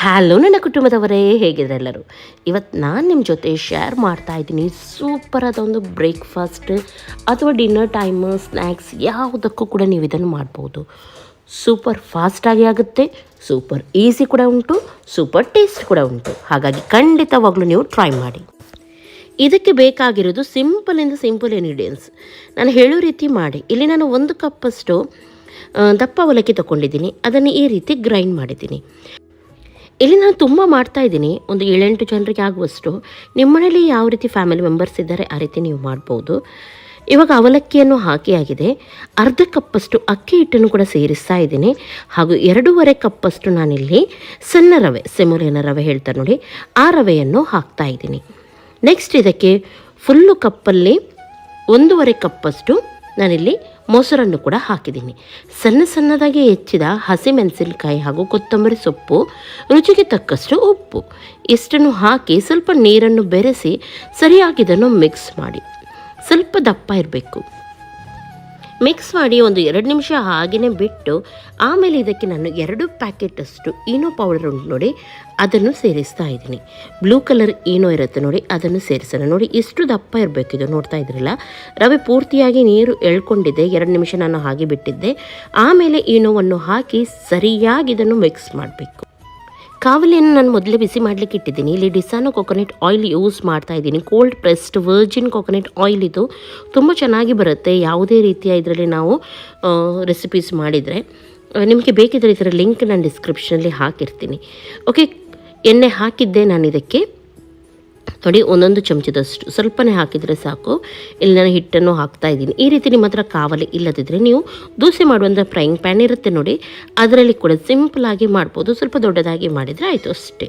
Hello ನನ್ನ ಕುಟುಂಬದವರೇ ಹೇಗಿದ್ರೆ ಎಲ್ಲರೂ? ಇವತ್ತು ನಾನು ನಿಮ್ಮ ಜೊತೆ ಶೇರ್ ಮಾಡ್ತಾ ಇದ್ದೀನಿ ಆದ ಒಂದು ಬ್ರೇಕ್ಫಾಸ್ಟ್ ಅಥವಾ ಡಿನ್ನರ್ ಟೈಮ್ ಸ್ನ್ಯಾಕ್ಸ್ ಯಾವುದಕ್ಕೂ ಕೂಡ ನೀವು ಇದನ್ನು ಮಾಡ್ಬೋದು. ಸೂಪರ್ ಫಾಸ್ಟಾಗಿ ಆಗುತ್ತೆ ಸೂಪರ್ ಈಸಿ ಕೂಡ ಉಂಟು ಸೂಪರ್ ಟೇಸ್ಟ್ ಕೂಡ ಉಂಟು. ಹಾಗಾಗಿ ಖಂಡಿತವಾಗ್ಲೂ ನೀವು ಟ್ರೈ ಮಾಡಿ. ಇದಕ್ಕೆ ಬೇಕಾಗಿರೋದು ಸಿಂಪಲ್ ಇಂದ ಸಿಂಪಲ್ ಇಂಗ್ರೀಡಿಯೆಂಟ್ಸ್ ನಾನು ಹೇಳೋ ರೀತಿ ಮಾಡಿ. ಇಲ್ಲಿ ನಾನು ಒಂದು ಕಪ್ಪಷ್ಟು ದಪ್ಪ ಅವಲಕ್ಕಿ ತಗೊಂಡಿದ್ದೀನಿ. ಅದನ್ನು ಈ ರೀತಿ ಗ್ರೈಂಡ್ ಮಾಡಿದ್ದೀನಿ. ಇಲ್ಲಿ ನಾನು ತುಂಬ ಮಾಡ್ತಾ ಇದ್ದೀನಿ. ಒಂದು ಏಳೆಂಟು ಜನರಿಗೆ ಆಗುವಷ್ಟು. ನಿಮ್ಮ ಮನೇಲಿ ಯಾವ ರೀತಿ ಫ್ಯಾಮಿಲಿ ಮೆಂಬರ್ಸ್ ಇದ್ದಾರೆ ಆ ರೀತಿ ನೀವು ಮಾಡ್ಬೋದು. ಇವಾಗ ಅವಲಕ್ಕಿಯನ್ನು ಹಾಕಿ ಆಗಿದೆ. ಅರ್ಧ ಕಪ್ಪಷ್ಟು ಅಕ್ಕಿ ಹಿಟ್ಟನ್ನು ಕೂಡ ಸೇರಿಸ್ತಾ ಇದ್ದೀನಿ. ಹಾಗೂ ಎರಡೂವರೆ ಕಪ್ಪಷ್ಟು ನಾನಿಲ್ಲಿ ಸಣ್ಣ ರವೆ ಸೆಮುಲಿನ ರವೆ ಹೇಳ್ತಾರೆ ನೋಡಿ, ಆ ರವೆಯನ್ನು ಹಾಕ್ತಾ ಇದ್ದೀನಿ. ನೆಕ್ಸ್ಟ್ ಇದಕ್ಕೆ ಫುಲ್ಲು ಕಪ್ಪಲ್ಲಿ ಒಂದೂವರೆ ಕಪ್ಪಷ್ಟು ನಾನಿಲ್ಲಿ ಮೊಸರನ್ನು ಕೂಡ ಹಾಕಿದ್ದೀನಿ. ಸಣ್ಣ ಸಣ್ಣದಾಗಿ ಹೆಚ್ಚಿದ ಹಸಿಮೆಣಸಿನಕಾಯಿ ಹಾಗೂ ಕೊತ್ತಂಬರಿ ಸೊಪ್ಪು, ರುಚಿಗೆ ತಕ್ಕಷ್ಟು ಉಪ್ಪು. ಇಷ್ಟನ್ನು ಹಾಕಿ ಸ್ವಲ್ಪ ನೀರನ್ನು ಬೆರೆಸಿ ಸರಿಯಾಗಿದನ್ನು ಮಿಕ್ಸ್ ಮಾಡಿ. ಸ್ವಲ್ಪ ದಪ್ಪ ಇರಬೇಕು. ಮಿಕ್ಸ್ ಮಾಡಿ ಒಂದು ಎರಡು ನಿಮಿಷ ಹಾಗೆಯೇ ಬಿಟ್ಟು ಆಮೇಲೆ ಇದಕ್ಕೆ ನಾನು ಎರಡು ಪ್ಯಾಕೆಟಷ್ಟು ಈನೋ ಪೌಡರ್ ಉಂಟು ನೋಡಿ, ಅದನ್ನು ಸೇರಿಸ್ತಾ ಇದ್ದೀನಿ. ಬ್ಲೂ ಕಲರ್ ಈನೋ ಇರುತ್ತೆ ನೋಡಿ, ಅದನ್ನು ಸೇರಿಸೋಣ. ನೋಡಿ, ಇಷ್ಟು ದಪ್ಪ ಇರಬೇಕು ಇದು ನೋಡ್ತಾ ಇದ್ರಲ್ಲ? ರವೆ ಪೂರ್ತಿಯಾಗಿ ನೀರು ಎಳ್ಕೊಂಡಿದ್ದೆ ಎರಡು ನಿಮಿಷ ನಾನು ಹಾಗೆ ಬಿಟ್ಟಿದ್ದೆ. ಆಮೇಲೆ ಈನೋವನ್ನು ಹಾಕಿ ಸರಿಯಾಗಿ ಇದನ್ನು ಮಿಕ್ಸ್ ಮಾಡಬೇಕು. ಕಾವಲಿಯನ್ನು ನಾನು ಮೊದಲೇ ಬಿಸಿ ಮಾಡಲಿಕ್ಕೆ ಇಟ್ಟಿದ್ದೀನಿ. ಇಲ್ಲಿ ಡಿಸಾನೋ ಕೊಕೊನೆಟ್ ಆಯಿಲ್ ಯೂಸ್ ಮಾಡ್ತಾ ಇದ್ದೀನಿ. Cold pressed virgin coconut oil ಇದು. ತುಂಬ ಚೆನ್ನಾಗಿ ಬರುತ್ತೆ. ಯಾವುದೇ ರೀತಿಯ ಇದರಲ್ಲಿ ನಾವು ರೆಸಿಪೀಸ್ ಮಾಡಿದರೆ. ನಿಮಗೆ ಬೇಕಿದ್ದರೆ ಇದರ ಲಿಂಕ್ ನಾನು ಡಿಸ್ಕ್ರಿಪ್ಷನಲ್ಲಿ ಹಾಕಿರ್ತೀನಿ. ಓಕೆ ಎಣ್ಣೆ ಹಾಕಿದ್ದೆ ನಾನು ಇದಕ್ಕೆ ನೋಡಿ, ಒಂದೊಂದು ಚಮಚದಷ್ಟು ಸ್ವಲ್ಪನೇ ಹಾಕಿದರೆ ಸಾಕು. ಇಲ್ಲಿ ನಾನು ಹಿಟ್ಟನ್ನು ಹಾಕ್ತಾ ಇದ್ದೀನಿ. ಈ ರೀತಿ ನಿಮ್ಮ ಹತ್ರ ಕಾವಲಿ ಇಲ್ಲದಿದ್ದರೆ ನೀವು ದೋಸೆ ಮಾಡುವಂಥ ಫ್ರೈಯಿಂಗ್ ಪ್ಯಾನ್ ಇರುತ್ತೆ ನೋಡಿ, ಅದರಲ್ಲಿ ಕೂಡ ಸಿಂಪಲಾಗಿ ಮಾಡ್ಬೋದು. ಸ್ವಲ್ಪ ದೊಡ್ಡದಾಗಿ ಮಾಡಿದರೆ ಆಯಿತು ಅಷ್ಟೇ.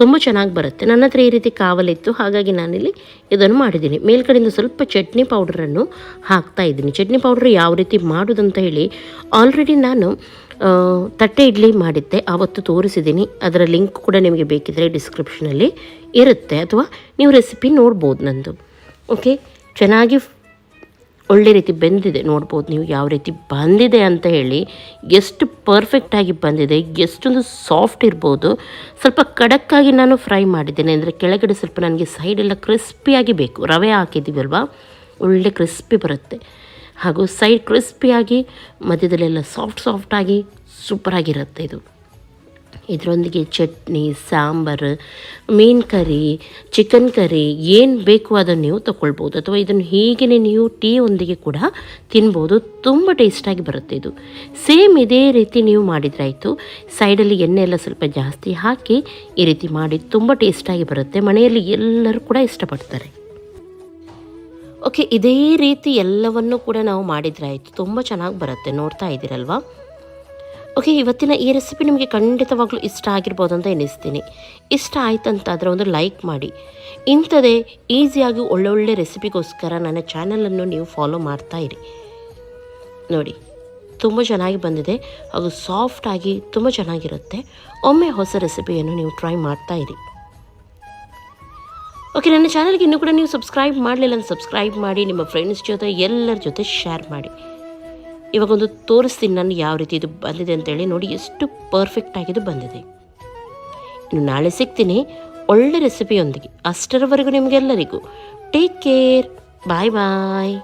ತುಂಬ ಚೆನ್ನಾಗಿ ಬರುತ್ತೆ. ನನ್ನ ಹತ್ರ ಈ ರೀತಿ ಕಾವಲಿತ್ತು ಹಾಗಾಗಿ ನಾನಿಲ್ಲಿ ಇದನ್ನು ಮಾಡಿದ್ದೀನಿ. ಮೇಲ್ಕಡೆಯಿಂದ ಸ್ವಲ್ಪ ಚಟ್ನಿ ಪೌಡರನ್ನು ಹಾಕ್ತಾ ಇದ್ದೀನಿ. ಚಟ್ನಿ ಪೌಡ್ರ್ ಯಾವ ರೀತಿ ಮಾಡೋದಂತ ಹೇಳಿ, ಆಲ್ರೆಡಿ ನಾನು ತಟ್ಟೆ ಇಡ್ಲಿ ಮಾಡಿದ್ದೆ. ಆವತ್ತು ತೋರಿಸಿದ್ದೀನಿ. ಅದರ ಲಿಂಕ್ ಕೂಡ ನಿಮಗೆ ಬೇಕಿದ್ದರೆ ಡಿಸ್ಕ್ರಿಪ್ಷನಲ್ಲಿ. ಇರುತ್ತೆ ಅಥವಾ ನೀವು ರೆಸಿಪಿ ನೋಡ್ಬೋದು ನಂದು. ಓಕೆ ಚೆನ್ನಾಗಿ ಒಳ್ಳೆ ರೀತಿ ಬೆಂದಿದೆ, ನೋಡ್ಬೋದು ನೀವು ಯಾವ ರೀತಿ ಬಂದಿದೆ ಅಂತ ಹೇಳಿ. ಎಷ್ಟು ಪರ್ಫೆಕ್ಟಾಗಿ ಬಂದಿದೆ, ಎಷ್ಟೊಂದು ಸಾಫ್ಟ್ ಇರ್ಬೋದು. ಸ್ವಲ್ಪ ಕಡಕ್ಕಾಗಿ ನಾನು ಫ್ರೈ ಮಾಡಿದ್ದೇನೆ. ಅಂದರೆ ಕೆಳಗಡೆ ಸ್ವಲ್ಪ ನನಗೆ ಸೈಡೆಲ್ಲ ಕ್ರಿಸ್ಪಿಯಾಗಿ ಬೇಕು. ರವೆ ಹಾಕಿದ್ದೀವಲ್ವಾ? ಒಳ್ಳೆ ಕ್ರಿಸ್ಪಿ ಬರುತ್ತೆ. ಹಾಗೂ ಸೈಡ್ ಕ್ರಿಸ್ಪಿಯಾಗಿ ಮಧ್ಯದಲ್ಲೆಲ್ಲ ಸಾಫ್ಟ್ ಸಾಫ್ಟಾಗಿ ಸೂಪರಾಗಿರುತ್ತೆ ಇದು. ಇದರೊಂದಿಗೆ ಚಟ್ನಿ, ಸಾಂಬಾರು, ಮೀನು ಕರಿ ಚಿಕನ್ ಕರಿ, ಏನು ಬೇಕು ಅದನ್ನು ನೀವು ತಗೊಳ್ಬೋದು ಅಥವಾ ಇದನ್ನು ಹೀಗೆ ನೀವು ಟೀ ಒಂದಿಗೆ ಕೂಡ ತಿನ್ಬೋದು. ತುಂಬ ಟೇಸ್ಟಾಗಿ ಬರುತ್ತೆ ಇದು. ಸೇಮ್ ಇದೇ ರೀತಿ ನೀವು ಮಾಡಿದ್ರಾಯಿತು ಸೈಡಲ್ಲಿ ಎಣ್ಣೆ ಎಲ್ಲ ಸ್ವಲ್ಪ ಜಾಸ್ತಿ ಹಾಕಿ ಈ ರೀತಿ ಮಾಡಿ ತುಂಬ ಟೇಸ್ಟಾಗಿ ಬರುತ್ತೆ. ಮನೆಯಲ್ಲಿ ಎಲ್ಲರೂ ಕೂಡ ಇಷ್ಟಪಡ್ತಾರೆ. ಓಕೆ ಇದೇ ರೀತಿ ಎಲ್ಲವನ್ನು ಕೂಡ ನಾವು ಮಾಡಿದ್ರಾಯಿತು ತುಂಬ ಚೆನ್ನಾಗಿ ಬರುತ್ತೆ. ನೋಡ್ತಾ ಇದ್ದೀರಲ್ವಾ? ಓಕೆ ಇವತ್ತಿನ ಈ ರೆಸಿಪಿ ನಿಮಗೆ ಖಂಡಿತವಾಗ್ಲೂ ಇಷ್ಟ ಆಗಿರ್ಬೋದು ಅಂತ ಎನಿಸ್ತೀನಿ ಇಷ್ಟ ಆಯ್ತಂತಾದರೆ ಒಂದು ಲೈಕ್ ಮಾಡಿ. ಇಂಥದೇ ಈಸಿಯಾಗಿ ಒಳ್ಳೊಳ್ಳೆ ರೆಸಿಪಿಗೋಸ್ಕರ ನನ್ನ ಚಾನಲನ್ನು ನೀವು ಫಾಲೋ ಮಾಡ್ತಾ ಇರಿ. ನೋಡಿ, ತುಂಬ ಚೆನ್ನಾಗಿ ಬಂದಿದೆ. ಹಾಗೂ ಸಾಫ್ಟಾಗಿ ತುಂಬ ಚೆನ್ನಾಗಿರುತ್ತೆ. ಒಮ್ಮೆ ಹೊಸ ರೆಸಿಪಿಯನ್ನು ನೀವು ಟ್ರೈ ಮಾಡ್ತಾ ಇರಿ. ಓಕೆ ನನ್ನ ಚಾನಲ್ಗೆ ಇನ್ನೂ ಕೂಡ ನೀವು ಸಬ್ಸ್ಕ್ರೈಬ್ ಮಾಡಲಿಲ್ಲ ಸಬ್ಸ್ಕ್ರೈಬ್ ಮಾಡಿ, ನಿಮ್ಮ ಫ್ರೆಂಡ್ಸ್ ಜೊತೆ ಎಲ್ಲರ ಜೊತೆ ಶೇರ್ ಮಾಡಿ. ಇವಾಗೊಂದು ತೋರಿಸ್ತೀನಿ ನಾನು ಯಾವ ರೀತಿ ಇದು ಬಂದಿದೆ ಅಂತೇಳಿ. ನೋಡಿ ಎಷ್ಟು ಪರ್ಫೆಕ್ಟ್ ಆಗಿದು ಬಂದಿದೆ. ಇನ್ನು ನಾಳೆ ಸಿಗ್ತೀನಿ. ಒಳ್ಳೆ ರೆಸಿಪಿಯೊಂದಿಗೆ ಅಷ್ಟರವರೆಗೂ ನಿಮಗೆಲ್ಲರಿಗೂ. ಟೇಕ್ ಕೇರ್ ಬಾಯ್ ಬಾಯ್